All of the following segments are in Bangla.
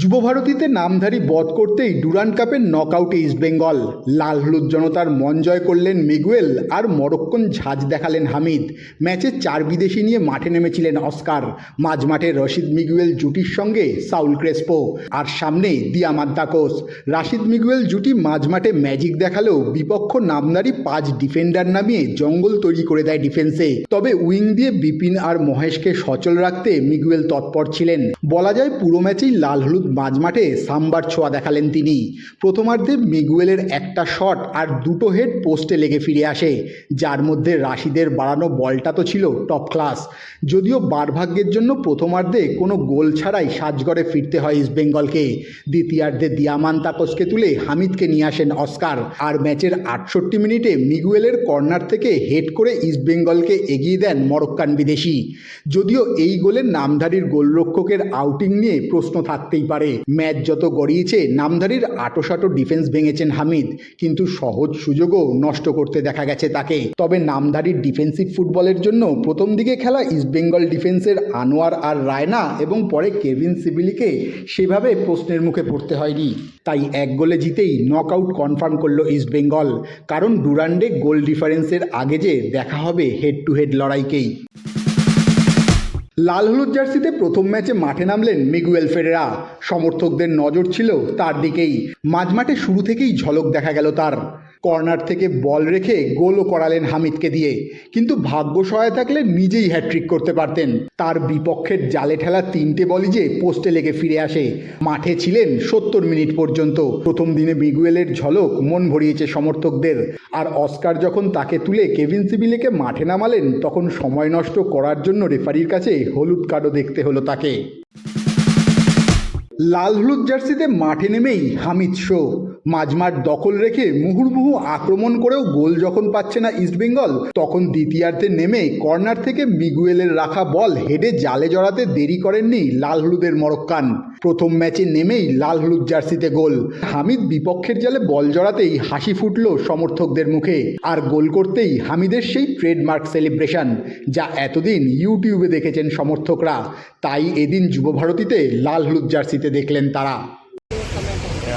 যুবভারতীতে নামধারী বধ করতেই ডুরান্ড কাপের নকআউটে ইস্টবেঙ্গল লাল হলুদ জনতার মন জয় করলেন মিগুয়েল আর মরক্কন ঝাঁজ দেখালেন হামিদ। ম্যাচে চার বিদেশি নিয়ে মাঠে নেমেছিলেন অস্কার। মাঝমাঠে রশিদ মিগুয়েল জুটির সঙ্গে সাউল ক্রেসপো। আর সামনে দিয়ামান্তাকোস রাশিদ মিগুয়েল জুটি মাঝমাঠে ম্যাজিক দেখালেও বিপক্ষ নামধারী পাঁচ ডিফেন্ডার নামিয়ে জঙ্গল তৈরি করে দেয় ডিফেন্সে। তবে উইং দিয়ে বিপিন আর মহেশকে সচল রাখতে মিগুয়েল তৎপর ছিলেন। বলা যায় পুরো ম্যাচেই লাল হলুদ মাঝমাঠে সাম্বার ছোঁয়া দেখালেন তিনি। প্রথমার্ধে মিগুয়েলের একটা শট আর দুটো হেড পোস্টে লেগে ফিরে আসে, যার মধ্যে রাশিদের বাড়ানো বলটা তো ছিল টপ ক্লাস যদিও বারভাগ্যের জন্য প্রথমার্ধে কোনো গোল ছাড়াই সাজগড়ে ফিরতে হয় ইস্টবেঙ্গলকে দ্বিতীয়ার্ধে দিয়ামান তাকসকে তুলে হামিদকে নিয়ে আসেন অস্কার। আর ম্যাচের আটষট্টি মিনিটে মিগুয়েলের কর্নার থেকে হেড করে ইস্টবেঙ্গলকে এগিয়ে দেন মরক্কান বিদেশি। যদিও এই গোলের নামধারীর গোলরক্ষকের আউটিং নিয়ে প্রশ্ন থাকতেই পারে। ম্যাচ যত গড়িয়েছে, নামধারীর আটোসাটো ডিফেন্স ভেঙেছেন হামিদ। কিন্তু সহজ সুযোগও নষ্ট করতে দেখা গেছে তাকে। তবে নামধারীর ডিফেন্সিভ ফুটবলের জন্য প্রথম দিকে খেলা ইস্টবেঙ্গল ডিফেন্সের আনোয়ার আর রায়না এবং পরে কেভিন সিবিলিকে সেভাবে প্রশ্নের মুখে পড়তে হয়নি। তাই এক গোলে জিতেই নকআউট কনফার্ম করল ইস্টবেঙ্গল কারণ ডুরান্ডে গোল ডিফারেন্সের আগে যে দেখা হবে হেড টু হেড লড়াইকেই। লাল হলুদ জার্সিতে প্রথম ম্যাচে মাঠে নামলেন মিগুয়েল ফেরেরা। সমর্থকদের নজর ছিল তার দিকেই। মাঝমাঠে শুরু থেকেই ঝলক দেখা গেল তার। কর্নার থেকে বল রেখে গোলও করালেন হামিদকে দিয়ে। কিন্তু ভাগ্য সহায় থাকলে নিজেই হ্যাট্রিক করতে পারতেন। তার বিপক্ষের জালে ঠেলা তিনটে বলই যে পোস্টে লেগে ফিরে আসে। মাঠে ছিলেন সত্তর মিনিট পর্যন্ত। প্রথম দিনে মিগুয়েলের ঝলক মন ভরিয়েছে সমর্থকদের। আর অস্কার যখন তাকে তুলে কেভিন সিবিলেকে মাঠে নামালেন, তখন সময় নষ্ট করার জন্য রেফারির কাছে হলুদ কার্ডও দেখতে হলো তাকে। লাল হলুদ জার্সিতে মাঠে নেমেই হামিদ শো। মাঝমাঠ দখল রেখে মুহুর্মুহু আক্রমণ করেও গোল যখন পাচ্ছে না ইস্টবেঙ্গল তখন দ্বিতীয়ার্ধে নেমে কর্নার থেকে মিগুয়েলের রাখা বল হেডে জালে জড়াতে দেরি করেননি লাল হলুদের মরক্কান। প্রথম ম্যাচে নেমেই লাল হলুদ জার্সিতে গোল। হামিদ বিপক্ষের জালে বল জড়াতেই হাসি ফুটল সমর্থকদের মুখে। আর গোল করতেই হামিদের সেই ট্রেডমার্ক সেলিব্রেশন, যা এতদিন ইউটিউবে দেখেছেন সমর্থকরা। তাই এদিন যুবভারতীতে লাল হলুদ জার্সিতে দেখলেন তারা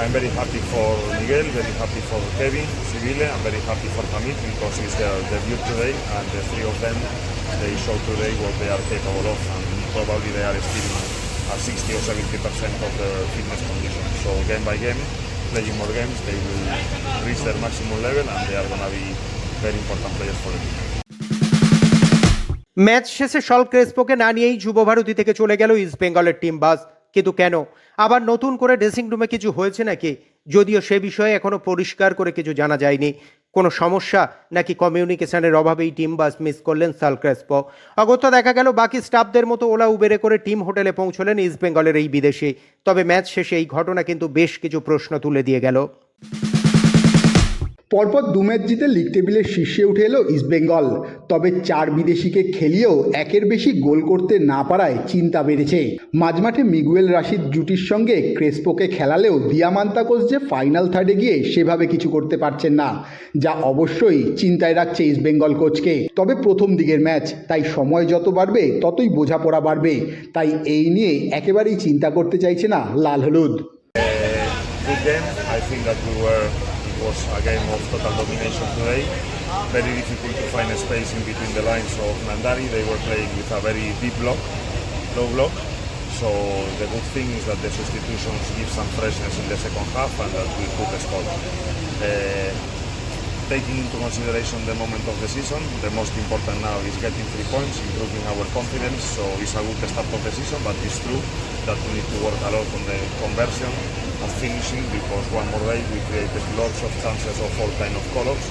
I'm very happy for Miguel, very happy for Kevin, Sibile, I'm very happy for Hamid because it's their debut today and the three of them, they show today what they are capable of and probably they are still at 60 or 70% of their fitness condition. So game by game, playing more games, they will reach their maximum level and they are going to be very important players for the team. Match শেষে সল ক্রেসপোকে না নিয়েই যুবভারতী থেকে চলে গেল ইস্ট বেঙ্গলের টিম বাস কিন্তু কেন? আবার নতুন করে ড্রেসিং রুমে কিছু হয়েছে নাকি? যদিও সে বিষয়ে এখনও পরিষ্কার করে কিছু জানা যায়নি। কোনো সমস্যা নাকি কমিউনিকেশনের অভাবেই টিম বাস মিস করলেন সালক্রেসপ অগত্যা দেখা গেল বাকি স্টাফদের মতো ওলা উবেরে করে টিম হোটেলে পৌঁছলেন ইস্ট বেঙ্গলের এই বিদেশে। তবে ম্যাচ শেষে এই ঘটনা কিন্তু বেশ কিছু প্রশ্ন তুলে দিয়ে গেল। পরপর দু ম্যাচ জিতে লিগ টেবিলের শীর্ষে উঠে এলো ইস্টবেঙ্গল তবে চার বিদেশিকে খেলিয়েও একের বেশি গোল করতে না পারায় চিন্তা বেড়েছে। মাঝমাঠে মিগুয়েল রাশিদ জুটির সঙ্গে ক্রেসপোকে খেলালেও দিয়ামান্তাকোস যে ফাইনাল থার্ডে গিয়ে সেভাবে কিছু করতে পারছেন না, যা অবশ্যই চিন্তায় রাখছে ইস্টবেঙ্গল কোচকে তবে প্রথম দিকের ম্যাচ, তাই সময় যত বাড়বে, ততই বোঝাপড়া বাড়বে। তাই এই নিয়ে একেবারেই চিন্তা করতে চাইছে না লাল হলুদ। Was a game of total domination today. Very difficult to find a space in between the lines of Nandari. They were playing with a very deep block, low block. So the good thing is that the substitutions give some freshness in the second half and that we could score. Uh, taking into consideration the moment of the season, the most important now is getting three points, improving our confidence. So it's a good start of the season, but it's true that we need to work a lot on the conversion and finishing because one more day we created lots of chances of all kind of colors,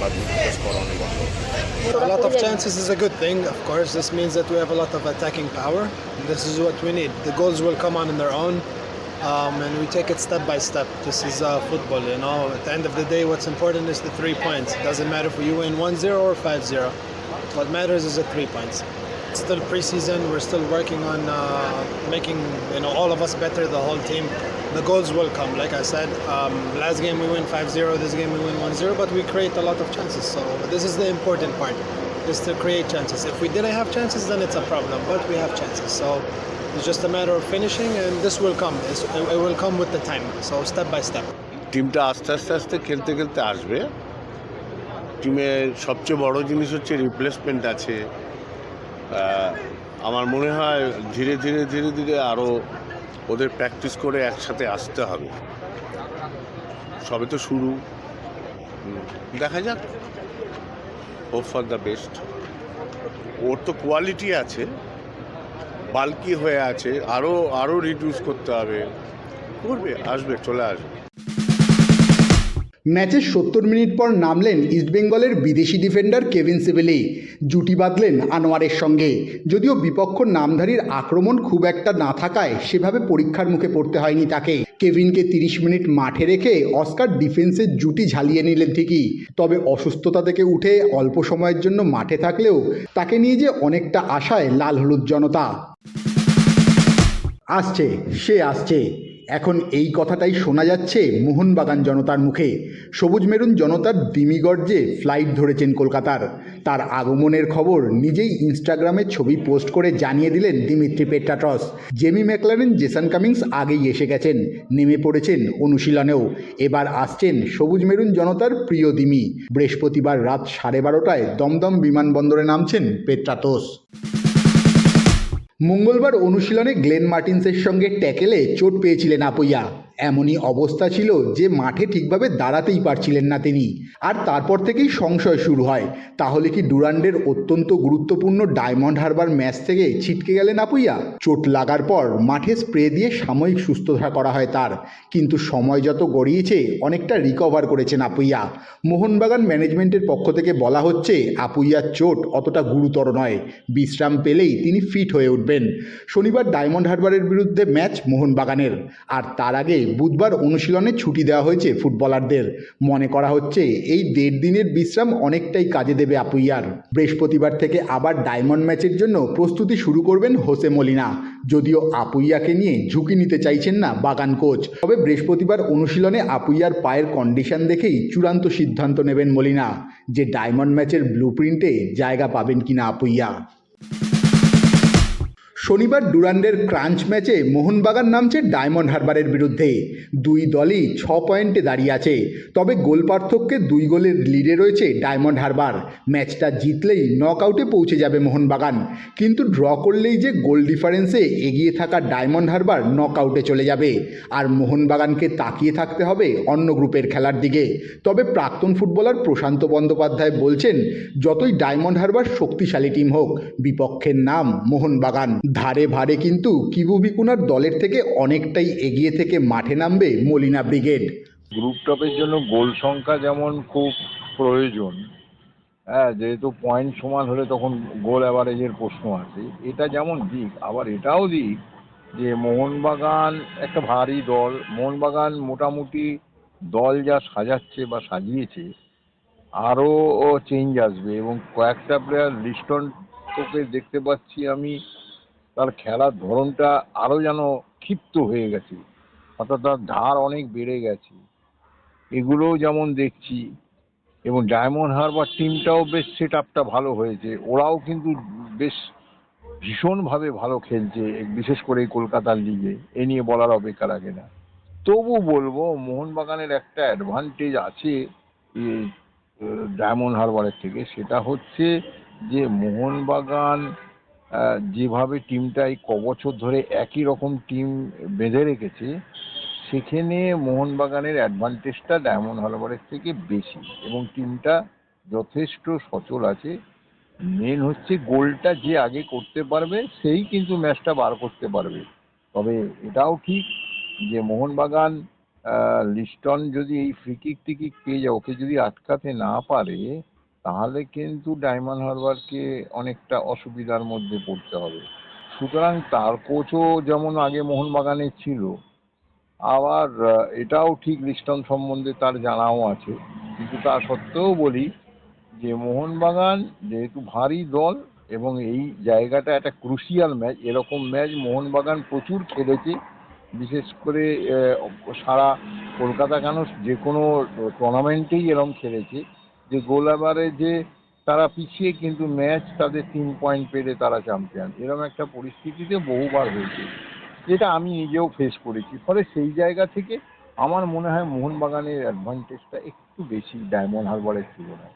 but we could score only one goal. A lot of chances is a good thing. Of course, this means that we have a lot of attacking power. This is what we need. The goals will come on in their own, um, and we take it step by step. This is uh, football, you know. At the end of the day, what's important is the three points. It doesn't matter if you win 1-0 or 5-0. What matters is the three points. Still preseason, we're still working on uh, making you know all of us better, the whole team. The goals will come, like I said. Um, last game we win 5-0, this game we win 1-0, but we create a lot of chances. So this is the important part, is to create chances. If we didn't have chances, then it's a problem, but we have chances. So it's just a matter of finishing, and this will come. It's, it will come with the time. So step by step. টিমটা আস্তে আস্তে আস্তে খেলতে খেলতে আসবে। টিমের সবচেয়ে বড় জিনিস হচ্ছে রিপ্লেসমেন্ট আছে। আমার মনে হয় ধীরে ধীরে ধীরে ধীরে আরও ওদের প্র্যাকটিস করে একসাথে আসতে হবে। সবে তো শুরু। দেখা যাক। হোপ ফর দ্য বেস্ট ওর তো কোয়ালিটি আছে। বাল্কি হয়ে আছে আরও আরও রিডিউস করতে হবে। করবে, আসবে, চলে আসবে। ম্যাচের সত্তর মিনিট পর নামলেন ইস্টবেঙ্গলের বিদেশি ডিফেন্ডার কেভিন সিভেলি জুটি বাঁধলেন আনোয়ারের সঙ্গে। যদিও বিপক্ষ নামধারীর আক্রমণ খুব একটা না থাকায় সেভাবে পরীক্ষার মুখে পড়তে হয়নি তাকে। কেভিনকে তিরিশ মিনিট মাঠে রেখে অস্কার ডিফেন্সের জুটি ঝালিয়ে নিলেন ঠিকই। তবে অসুস্থতা থেকে উঠে অল্প সময়ের জন্য মাঠে থাকলেও তাকে নিয়ে যে অনেকটা আশায় লাল হলুদ জনতা। আসছে, সে আসছে। এখন এই কথাটাই শোনা যাচ্ছে মোহনবাগান জনতার মুখে। সবুজ মেরুন জনতার দিমিগর্জে ফ্লাইট ধরেছেন কলকাতার। তার আগমনের খবর নিজেই ইনস্টাগ্রামে ছবি পোস্ট করে জানিয়ে দিলেন Dimitri Petratos. Jamie Maclaren, Jason Cummings আগেই এসে গেছেন। নেমে পড়েছেন অনুশীলনেও। এবার আসছেন সবুজ মেরুন জনতার প্রিয় দিমি। বৃহস্পতিবার রাত সাড়ে বারোটায় দমদম বিমানবন্দরে নামছেন পেট্রাতোস মঙ্গলবার অনুশীলনে গ্লেন মার্টিন্সের সঙ্গে ট্যাকেলে চোট পেয়েছিলেন আপুইয়া। এমনই অবস্থা ছিল যে মাঠে ঠিকভাবে দাঁড়াতেই পারছিলেন না তিনি। আর তারপর থেকেই সংশয় শুরু হয়। তাহলে কি ডুরান্ডের অত্যন্ত গুরুত্বপূর্ণ ডায়মন্ড হারবার ম্যাচ থেকে ছিটকে গেলেন আপুইয়া? চোট লাগার পর মাঠে স্প্রে দিয়ে সাময়িক সুস্থতা করা হয় তার। কিন্তু সময় যত গড়িয়েছে, অনেকটা রিকভার করেছেন আপুইয়া। মোহনবাগান ম্যানেজমেন্টের পক্ষ থেকে বলা হচ্ছে, আপুইয়ার চোট অতটা গুরুতর নয়। বিশ্রাম পেলেই তিনি ফিট হয়ে উঠবেন। শনিবার ডায়মন্ড হারবারের বিরুদ্ধে ম্যাচ মোহনবাগানের। আর তার আগে বুধবার অনুশীলনে ছুটি দেওয়া হয়েছে ফুটবলারদের। মনে করা হচ্ছে, এই দেড় দিনের বিশ্রাম অনেকটাই কাজে দেবে আপুইয়ার। বৃহস্পতিবার থেকে আবার ডায়মন্ড ম্যাচের জন্য প্রস্তুতি শুরু করবেন হোসে মলিনা। যদিও আপুইয়াকে নিয়ে ঝুঁকি নিতে চাইছেন না বাগান কোচ। তবে বৃহস্পতিবার অনুশীলনে আপুইয়ার পায়ের কন্ডিশন দেখেই চূড়ান্ত সিদ্ধান্ত নেবেন মলিনা, যে ডায়মন্ড ম্যাচের ব্লুপ্রিন্টে জায়গা পাবেন কিনা আপুইয়া। শনিবার ডুরান্ডের ক্রাঞ্চ ম্যাচে মোহনবাগান নামছে ডায়মন্ড হারবারের বিরুদ্ধে। দুই দলই ছ পয়েন্টে দাঁড়িয়ে আছে। তবে গোল পার্থক্যে দুই গোলের লিডে রয়েছে ডায়মন্ড হারবার। ম্যাচটা জিতলেই নক আউটে পৌঁছে যাবে মোহনবাগান। কিন্তু ড্র করলেই যে গোল ডিফারেন্সে এগিয়ে থাকা ডায়মন্ড হারবার নক আউটে চলে যাবে। আর মোহনবাগানকে তাকিয়ে থাকতে হবে অন্য গ্রুপের খেলার দিকে। তবে প্রাক্তন ফুটবলার প্রশান্ত বন্দ্যোপাধ্যায় বলছেন, যতই ডায়মন্ড হারবার শক্তিশালী টিম হোক, বিপক্ষের নাম মোহনবাগান। ধারে ভারে কিন্তু কিবু বিকুনার দলের থেকে অনেকটাই এগিয়ে থেকে মাঠে নামবে মলিনা ব্রিগেড। গ্রুপ টপের জন্য গোল সংখ্যা যেমন খুব প্রয়োজন হ্যাঁ যেহেতু পয়েন্ট সমান হলে তখন গোল অ্যাভারেজের প্রশ্ন আছে। এটা যেমন দিক, আবার এটাও দিক যে মোহনবাগান একটা ভারী দল, মোহনবাগান মোটামুটি দল যা সাজাচ্ছে বা সাজিয়েছে, আরও চেঞ্জ আসবে এবং কয়েকটা প্লেয়ার লিস্টন তোকে দেখতে পাচ্ছি আমি তার খেলার ধরনটা আরও যেন ক্ষিপ্ত হয়ে গেছে। অর্থাৎ তার ধার অনেক বেড়ে গেছে। এগুলোও যেমন দেখছি, এবং ডায়মন্ড হারবার টিমটাও বেশ সেট আপটা ভালো হয়েছে। ওরাও কিন্তু বেশ ভীষণভাবে ভালো খেলছে, বিশেষ করে এই কলকাতার লিগে। এ নিয়ে বলার অপেক্ষা রাখে না। তবু বলব, মোহনবাগানের একটা অ্যাডভান্টেজ আছে ডায়মন্ড হারবারের থেকে। সেটা হচ্ছে যে, মোহনবাগান যেভাবে টিমটা এই ক বছর ধরে একই রকম টিম বেঁধে রেখেছে, সেখানে মোহনবাগানের অ্যাডভান্টেজটা ডায়মন্ড হারবারের থেকে বেশি এবং টিমটা যথেষ্ট সচল আছে। মেন হচ্ছে গোলটা যে আগে করতে পারবে, সেই কিন্তু ম্যাচটা বার করতে পারবে। তবে এটাও ঠিক যে মোহনবাগান লিস্টন যদি এই ফ্রিকিক টিকিক পেয়ে যায়, ওকে যদি আটকাতে না পারে তাহলে কিন্তু ডায়মন্ড হারবারকে অনেকটা অসুবিধার মধ্যে পড়তে হবে। সুতরাং তার কোচও যেমন আগে মোহনবাগানের ছিল, আবার এটাও ঠিক লিস্টন সম্বন্ধে তার জানাও আছে। কিন্তু তা সত্ত্বেও বলি যে, মোহনবাগান যেহেতু ভারী দল এবং এই জায়গাটা একটা ক্রুশিয়াল ম্যাচ এরকম ম্যাচ মোহনবাগান প্রচুর খেলেছে, বিশেষ করে সারা কলকাতা কেন যে কোনো টুর্নামেন্টেই এরকম খেলেছে। যে গোলাবারে যে তারা পিছিয়ে কিন্তু ম্যাচ তাদের তিন পয়েন্ট পেরে তারা চ্যাম্পিয়ন এরকম একটা পরিস্থিতিতে বহুবার হয়েছে। যেটা আমি নিজেও ফেস করেছি। ফলে সেই জায়গা থেকে আমার মনে হয় মোহনবাগানের অ্যাডভান্টেজটা একটু বেশি ডায়মন্ড হারবারের তুলনায়।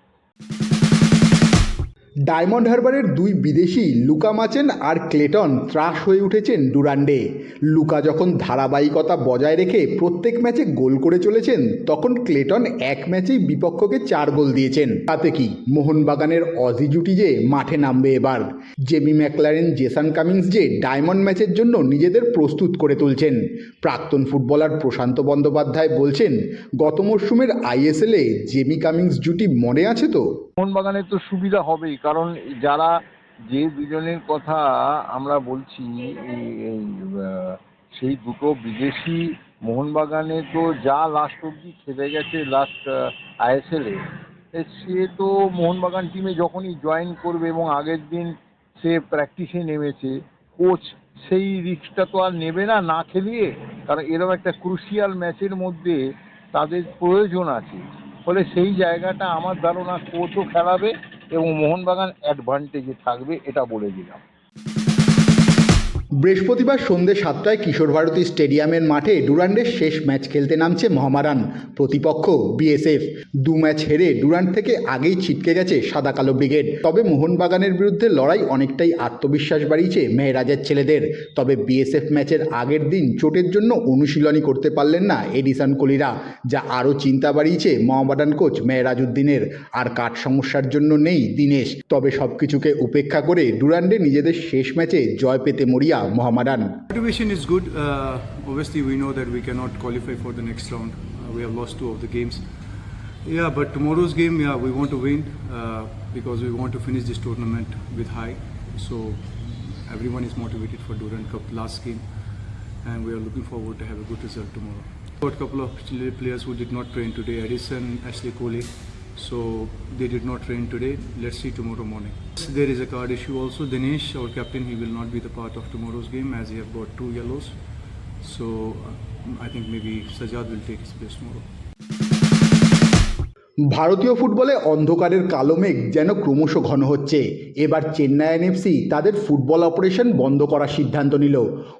ডায়মন্ড হারবারের দুই বিদেশি লুকা মাচেন আর ক্লেটন ত্রাস হয়ে উঠেছেন ডুরান্ডে। লুকা যখন ধারাবাহিকতা বজায় রেখে প্রত্যেক ম্যাচে গোল করে চলেছেন, তখন ক্লেটন এক ম্যাচেই বিপক্ষকে চার গোল দিয়েছেন। তাতে কি? মোহনবাগানের অজি জুটি যে মাঠে নামবে এবার। জেমি ম্যাকলারেন, জেসান কামিংস যে ডায়মন্ড ম্যাচের জন্য নিজেদের প্রস্তুত করে তুলছেন। প্রাক্তন ফুটবলার প্রশান্ত বন্দ্যোপাধ্যায় বলছেন, গত মরশুমের আইএসএলে জেমি কামিংস জুটি মনে আছে তো? মোহনবাগানের তো সুবিধা হবেই, কারণ যারা যে দুজনের কথা আমরা বলছি সেই দুটো বিদেশি মোহনবাগানে তো যা লাস্ট অবধি খেলে গেছে লাস্ট আইএসএলে সে তো মোহনবাগান টিমে যখনই জয়েন করবে এবং আগের দিন সে প্র্যাকটিসে নেমেছে কোচ সেই রিস্কটা তো আর নেবে না না খেলিয়ে, কারণ এরকম একটা ক্রুশিয়াল ম্যাচের মধ্যে তাদের প্রয়োজন আছে। ফলে সেই জায়গাটা আমার ধারণা কোচও খেলাবে এবং মোহনবাগান অ্যাডভান্টেজে থাকবে এটা বলে দিলাম। বৃহস্পতিবার সন্ধ্যে সাতটায় কিশোর ভারতী স্টেডিয়ামের মাঠে ডুরান্ডের শেষ ম্যাচ খেলতে নামছে মহামারান প্রতিপক্ষ বিএসএফ। দু ম্যাচ হেরে ডুরান্ড থেকে আগেই ছিটকে গেছে সাদা কালো ব্রিগেড। তবে মোহনবাগানের বিরুদ্ধে লড়াই অনেকটাই আত্মবিশ্বাস বাড়িয়েছে মেহরাজের ছেলেদের। তবে বিএসএফ ম্যাচের আগের দিন চোটের জন্য অনুশীলনী করতে পারলেন না এডিসন কোলিরা, যা আরও চিন্তা বাড়িয়েছে মহামারান কোচ মেহরাজ উদ্দিনের আর কাঠ সমস্যার জন্য নেই দিনেশ। তবে সবকিছুকে উপেক্ষা করে ডুরান্ডে নিজেদের শেষ ম্যাচে জয় পেতে মরিয়া yeah, Mohammedan. Motivation is good. Uh, obviously, we know that we cannot qualify for the next round. Uh, we have lost two of the games. Yeah, but tomorrow's game, yeah, we want to win uh, because we want to finish this tournament with high. So everyone is motivated for Durand Cup last game, and we are looking forward to have a good result tomorrow. Got a couple of players who did not train today: Edison, Ashley Coley. So they did not train today. Let's see tomorrow morning. There is a card issue also. Dinesh, our captain, he will not be the part of tomorrow's game as he have got two yellows. So uh, I think maybe Sajad will take his place tomorrow. ভারতীয় ফুটবলে অন্ধকারের কালো মেঘ যেন ক্রমশ ঘন হচ্ছে এবার চেন্নাই এনএফসি তাদের ফুটবল অপারেশন বন্ধ করার সিদ্ধান্ত নিল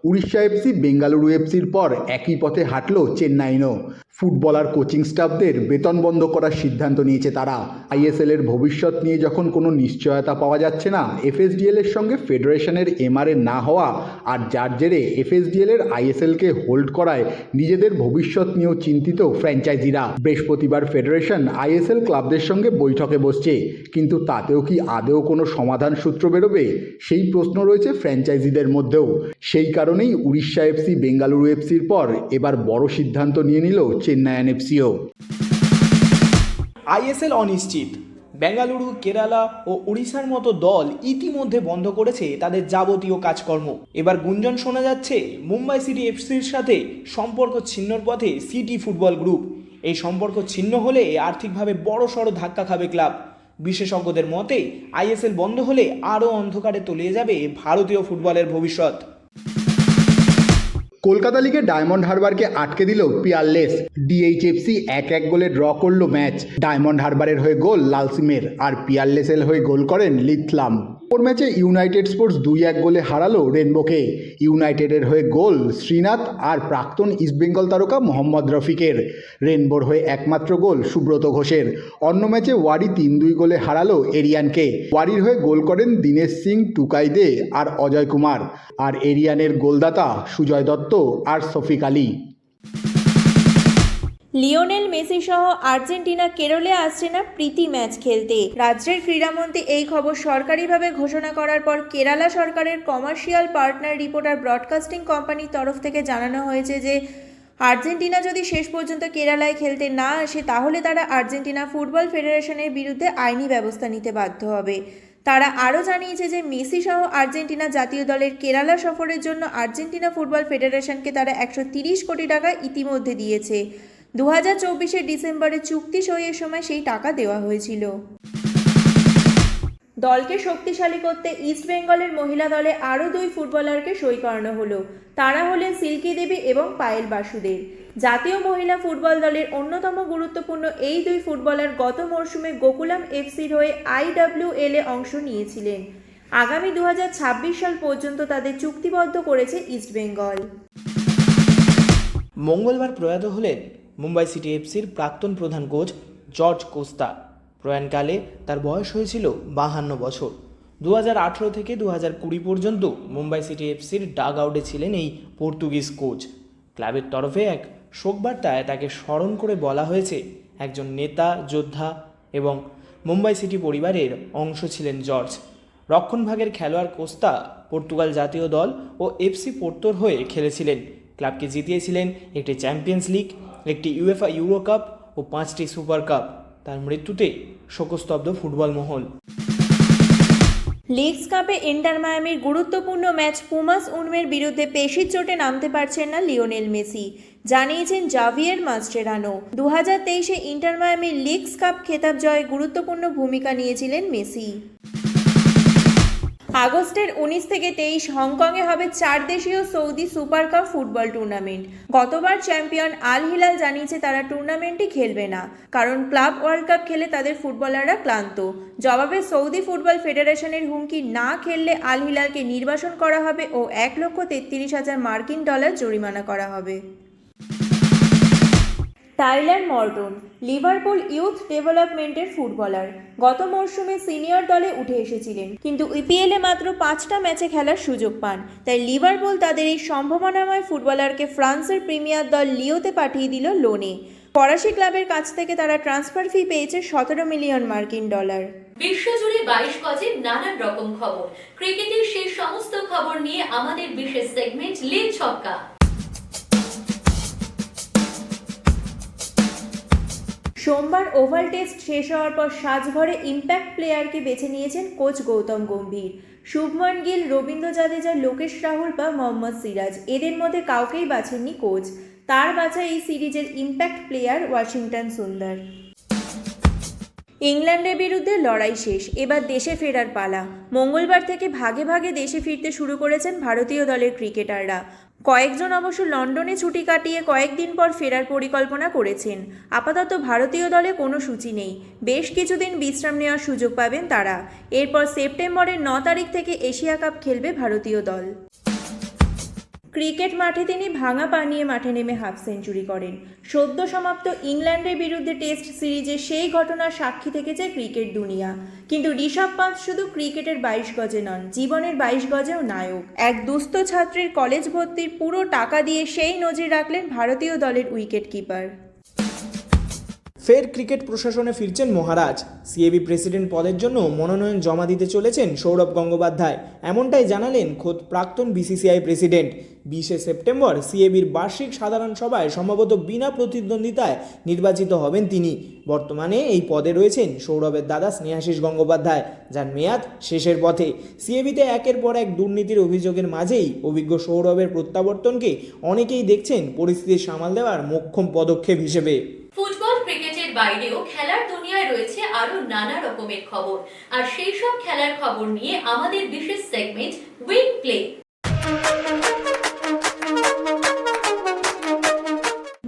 উড়িষ্যা এফসি বেঙ্গালুরু এফসির পর একই পথে হাঁটল চেন্নাইনও ফুটবলার কোচিং স্টাফদের বেতন বন্ধ করার সিদ্ধান্ত নিয়েছে তারা। আইএসএল এর ভবিষ্যৎ নিয়ে যখন কোনো নিশ্চয়তা পাওয়া যাচ্ছে না, এফএসডিএল এর সঙ্গে ফেডারেশনের এমআরএ না হওয়া আর যার জেরে এফএসডিএল এর আইএসএলকে হোল্ড করায় নিজেদের ভবিষ্যৎ নিয়েও চিন্তিত ফ্র্যাঞ্চাইজিরা। বৃহস্পতিবার ফেডারেশন আইএসএল ক্লাবদের সঙ্গে বৈঠকে বসছে, কিন্তু তাতেও কি আদেও কোনো সমাধান সূত্র বেরোবে? সেই প্রশ্ন রয়েছে ফ্র্যাঞ্চাইজিদের মধ্যেও। সেই কারণেই উড়িষ্যা এফসি, বেঙ্গালুরু এফসির পর এবার বড় সিদ্ধান্ত নিয়ে নিল চেন্নাই এনএফসিও আইএসএল অনিশ্চিত। বেঙ্গালুরু, কেরালা ও উড়িষ্যার মতো দল ইতিমধ্যে বন্ধ করেছে তাদের যাবতীয় কাজকর্ম। এবার গুঞ্জন শোনা যাচ্ছে, মুম্বাই সিটি এফসির সাথে সম্পর্ক ছিন্নর পথে সিটি ফুটবল গ্রুপ। এই সম্পর্ক ছিন্ন হলে আর্থিকভাবে বড় সড় ধাক্কা খাবে ক্লাব। বিশেষজ্ঞদের মতে আইএসএল বন্ধ হলে আরও অন্ধকারে তলিয়ে যাবে ভারতীয় ফুটবলের ভবিষ্যৎ। কলকাতা লিগে ডায়মন্ড হারবারকে আটকে দিল পিয়ারলেস। ডিএইচএফসি এক এক গোলে ড্র করল ম্যাচ। ডায়মন্ড হারবারের হয়ে গোল লালসিমের, আর পিয়ারলেসের হয়ে গোল করেন লিথলাম ওর ম্যাচে ইউনাইটেড স্পোর্টস দুই এক গোলে হারালো রেনবোকে। ইউনাইটেডের হয়ে গোল শ্রীনাথ আর প্রাক্তন ইস্টবেঙ্গল তারকা মোহাম্মদ রফিকের। রেনবোর হয়ে একমাত্র গোল সুব্রত ঘোষের। অন্য ম্যাচে ওয়ারি তিন দুই গোলে হারালো এরিয়ানকে। ওয়ারির হয়ে গোল করেন দীনেশ সিং, টুকাই দে আর অজয় কুমার। আর এরিয়ানের গোলদাতা সুজয় দত্ত আর শফিক আলী। লিওনেল মেসি সহ আর্জেন্টিনা, কেরলে আসছে না প্রীতি ম্যাচ খেলতে। রাজ্যের ক্রীড়ামন্ত্রী এই খবর সরকারিভাবে ঘোষণা করার পর কেরালা সরকারের কমার্শিয়াল পার্টনার রিপোর্টার ব্রডকাস্টিং কোম্পানির তরফ থেকে জানানো হয়েছে যে, আর্জেন্টিনা যদি শেষ পর্যন্ত কেরালায় খেলতে না আসে, তাহলে তারা আর্জেন্টিনা ফুটবল ফেডারেশনের বিরুদ্ধে আইনি ব্যবস্থা নিতে বাধ্য হবে। তারা আরও জানিয়েছে যে মেসি সহ আর্জেন্টিনা জাতীয় দলের কেরালা সফরের জন্য আর্জেন্টিনা ফুটবল ফেডারেশনকে তারা একশো কোটি টাকা ইতিমধ্যে দিয়েছে। দু হাজার চব্বিশের ডিসেম্বরে চুক্তি সইয়ের সময় সেই টাকা দেওয়া হয়েছিল। দলকে শক্তিশালী করতে ইস্ট বেঙ্গলের মহিলা দলে আরও দুই ফুটবলারকে সই করানো হলো। তারা হলেন সিল্কি দেবী এবং পায়েল বাসুদেব। জাতীয় মহিলা ফুটবল দলের অন্যতম গুরুত্বপূর্ণ এই দুই ফুটবলার গত মরশুমে গোকুলাম এফসির হয়ে আইডব্লিউএল এ অংশ নিয়েছিলেন। আগামী দু হাজার ছাব্বিশ সাল পর্যন্ত তাদের চুক্তিবদ্ধ করেছে ইস্টবেঙ্গল মঙ্গলবার প্রয়াত হলেন মুম্বাই সিটি এফসির প্রাক্তন প্রধান কোচ জর্জ কোস্তা। প্রয়াণকালে তার বয়স হয়েছিল বাহান্ন বছর। দু হাজার আঠেরো থেকে দু কুড়ি পর্যন্ত মুম্বাই সিটি এফসির ডাগ আউটে ছিলেন এই পর্তুগিজ কোচ। ক্লাবের তরফে এক শোকবার্তায় তাকে স্মরণ করে বলা হয়েছে, একজন নেতা, যোদ্ধা এবং মুম্বাই সিটি পরিবারের অংশ ছিলেন জর্জ। রক্ষণভাগের খেলোয়াড় কোস্তা পর্তুগাল জাতীয় দল ও এফসি পোর্তোর হয়ে খেলেছিলেন। ক্লাবকে জিতিয়েছিলেন একটি চ্যাম্পিয়ন্স লিগ একটি ইউএফআ ইউরো কাপ ও পাঁচটি সুপার কাপ তার মৃত্যুতে শোকস্তব্ধ ফুটবল মহল। লিগস কাপে ইন্টার মায়ামির গুরুত্বপূর্ণ ম্যাচ পুমাস উনমের বিরুদ্ধে পেশির চোটে নামতে পারছেন না লিওনেল মেসি জানিয়েছেন জাভিয়ের মাস্টেরানো দু হাজার তেইশে ইন্টার মায়ামির লিগস কাপ খেতাব জয়ে গুরুত্বপূর্ণ ভূমিকা নিয়েছিলেন মেসি আগস্টের উনিশ থেকে তেইশ হংকংয়ে হবে চার দেশীয় Saudi super cup football tournament. গতবার চ্যাম্পিয়ন আল হিলাল জানিয়েছে তারা টুর্নামেন্টই খেলবে না, কারণ ক্লাব ওয়ার্ল্ড কাপ খেলে তাদের ফুটবলাররা ক্লান্ত। জবাবে সৌদি ফুটবল ফেডারেশনের হুমকি না খেললে আল হিলালকে নির্বাসন করা হবে ও এক লক্ষ তেত্রিশ হাজার মার্কিন ডলার জরিমানা করা হবে। টাইলার মর্টন লিভারপুল ইউথ ডেভেলপমেন্টের ফুটবলার। গত মরশুমে সিনিয়র দলে উঠে এসেছিলেন, কিন্তু ইপিএলে মাত্র পাঁচটা ম্যাচে খেলার সুযোগ পান। তাই লিভারপুল তাদের এই সম্ভাবনাময় ফুটবলারকে ফ্রান্সের প্রিমিয়ার দল লিওতে পাঠিয়ে দিল লোনে। ফরাসি ক্লাবের কাছ থেকে তারা ট্রান্সফার ফি পেয়েছে সতেরো মিলিয়ন মার্কিন ডলার। বিশ্বজুড়ে বাইশ গজের নানান রকম খবর। ক্রিকেটের সেই সমস্ত খবর নিয়ে আমাদের বিশেষ সেগমেন্ট লিগ ছক্কা সোমবার ওভাল টেস্ট শেষ হওয়ার পর সাজঘরে ইম্প্যাক্ট প্লেয়ারকে বেছে নিয়েছেন কোচ গৌতম গম্ভীর। শুভমন গিল, রবীন্দ্র জাদেজা, লোকেশ রাহুল বা মোহাম্মদ সিরাজ, এদের মধ্যে কাউকেই বাছেননি কোচ। তার বাছা এই সিরিজের ইম্প্যাক্ট প্লেয়ার ওয়াশিংটন সুন্দর। ইংল্যান্ডের বিরুদ্ধে লড়াই শেষ, এবার দেশে ফেরার পালা। মঙ্গলবার থেকে ভাগে ভাগে দেশে ফিরতে শুরু করেছেন ভারতীয় দলের ক্রিকেটাররা। কয়েকজন অবশ্য লন্ডনে ছুটি কাটিয়ে কয়েকদিন পর ফেরার পরিকল্পনা করেছেন। আপাতত ভারতীয় দলে কোনো সূচি নেই। বেশ কিছুদিন বিশ্রাম নেওয়ার সুযোগ পাবেন তারা। এরপর সেপ্টেম্বরের ন তারিখ থেকে এশিয়া কাপ খেলবে ভারতীয় দল। ক্রিকেট মাঠে তিনি ভাঙা পানিয়ে মাঠে নেমে হাফ সেঞ্চুরি করেন। সদ্য সমাপ্ত ইংল্যান্ডের বিরুদ্ধে টেস্ট সিরিজে সেই ঘটনার সাক্ষী থেকেছে ক্রিকেট দুনিয়া। কিন্তু ঋষভ পান্ত শুধু ক্রিকেটের বাইশ গজে নন, জীবনের বাইশ গজেও নায়ক। এক দুস্থ ছাত্রীর কলেজ ভর্তির পুরো টাকা দিয়ে সেই নজির রাখলেন ভারতীয় দলের উইকেট কিপার ফের ক্রিকেট প্রশাসনে ফিরছেন মহারাজ। সিএবি প্রেসিডেন্ট পদের জন্য মনোনয়ন জমা দিতে চলেছেন সৌরভ গঙ্গোপাধ্যায়। এমনটাই জানালেন খোদ প্রাক্তন বিসিসিআই প্রেসিডেন্ট। বিশে সেপ্টেম্বর সিএবির বার্ষিক সাধারণ সভায় সম্ভবত বিনা প্রতিদ্বন্দ্বিতায় নির্বাচিত হবেন তিনি। বর্তমানে এই পদে রয়েছেন সৌরভের দাদা স্নেহাশিস গঙ্গোপাধ্যায়, যার মেয়াদ শেষের পথে। সিএবিতে একের পর এক দুর্নীতির অভিযোগের মাঝেই অভিজ্ঞ সৌরভের প্রত্যাবর্তনকে অনেকেই দেখছেন পরিস্থিতি সামাল দেওয়ার মোক্ষম পদক্ষেপ হিসেবে। ফুটবল, ক্রিকেটের বাইরেও খেলার দুনিয়ায় রয়েছে আরও নানা রকমের খবর। আর সেই সব খেলার খবর নিয়ে আমাদের বিশেষ সেগমেন্ট উইং প্লে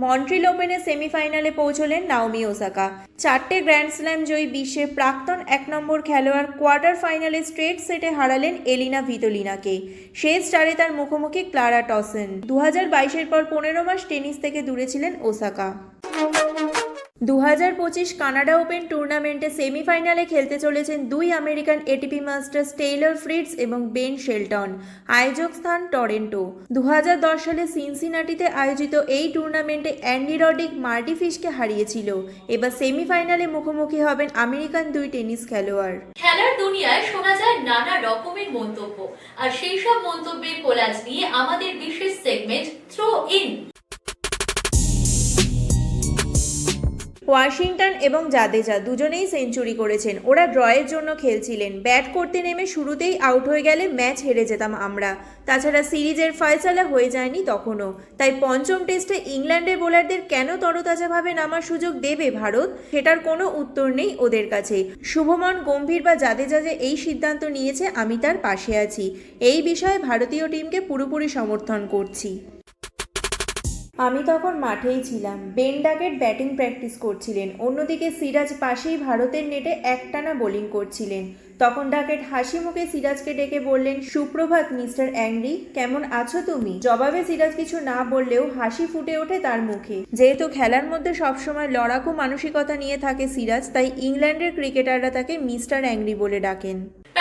মন্ট্রিল ওপেনে সেমিফাইনালে পৌঁছলেন নাওমি ওসাকা। চারটে গ্র্যান্ড স্ল্যাম জয়ী বিশ্বের প্রাক্তন এক নম্বর খেলোয়াড় কোয়ার্টার ফাইনালে স্ট্রেট সেটে হারালেন এলিনা ভিতোলিনাকে। শেষ চারে তার মুখোমুখি ক্লারা টসেন। দু হাজার পর পনেরো মাস টেনিস থেকে দূরে ছিলেন ওসাকা। দু হাজার পঁচিশ কানাডা ওপেন টুর্নামেন্টে সেমিফাইনালে খেলতে চলেছেন দুই American ATP masters Taylor Fritz এবং বেন শেলটন। আয়োজক স্থান টরেন্টো। দু হাজার দশ সালে সিনসিনাটিতে আয়োজিত এই টুর্নামেন্টে অ্যান্ডি রডিক মার্টি ফিশকে হারিয়েছিল। এবার সেমিফাইনালে মুখোমুখি হবেন আমেরিকান দুই টেনিস খেলোয়াড়। খেলার দুনিয়ায় শোনা যায় নানা রকমের মন্তব্য। আর সেই সব মন্তব্যের কোলাজ নিয়ে আমাদের বিশেষ সেগমেন্ট থ্রো ইন ওয়াশিংটন এবং জাদেজা দুজনেই সেঞ্চুরি করেছেন। ওরা ড্রয়ের জন্য খেলছিলেন। ব্যাট করতে নেমে শুরুতেই আউট হয়ে গেলে ম্যাচ হেরে যেতাম আমরা। তাছাড়া সিরিজের ফয়সালা হয়ে যায়নি তখনও। তাই পঞ্চম টেস্টে ইংল্যান্ডের বোলারদের কেন তরতাজাভাবে নামার সুযোগ দেবে ভারত, সেটার কোনো উত্তর নেই ওদের কাছে। শুভমন গম্ভীর বা জাদেজা যে এই সিদ্ধান্ত নিয়েছে, আমি তার পাশে আছি। এই বিষয়ে ভারতীয় টিমকে পুরোপুরি সমর্থন করছি। আমি তখন মাঠেই ছিলাম। বেন ডাকেট ব্যাটিং প্র্যাকটিস করছিলেন। অন্যদিকে সিরাজ পাশেই ভারতের নেটে একটানা বোলিং করছিলেন। তখন ডাকেট হাসি মুখে সিরাজকে ডেকে বললেন, সুপ্রভাত, মিস্টার অ্যাংরি, কেমন আছো তুমি? জবাবে সিরাজ কিছু না বললেও হাসি ফুটে ওঠে তার মুখে। যেহেতু খেলার মধ্যে সবসময় লড়াকু মানসিকতা নিয়ে থাকে সিরাজ, তাই ইংল্যান্ডের ক্রিকেটাররা তাকে মিস্টার অ্যাংরি বলে ডাকেন।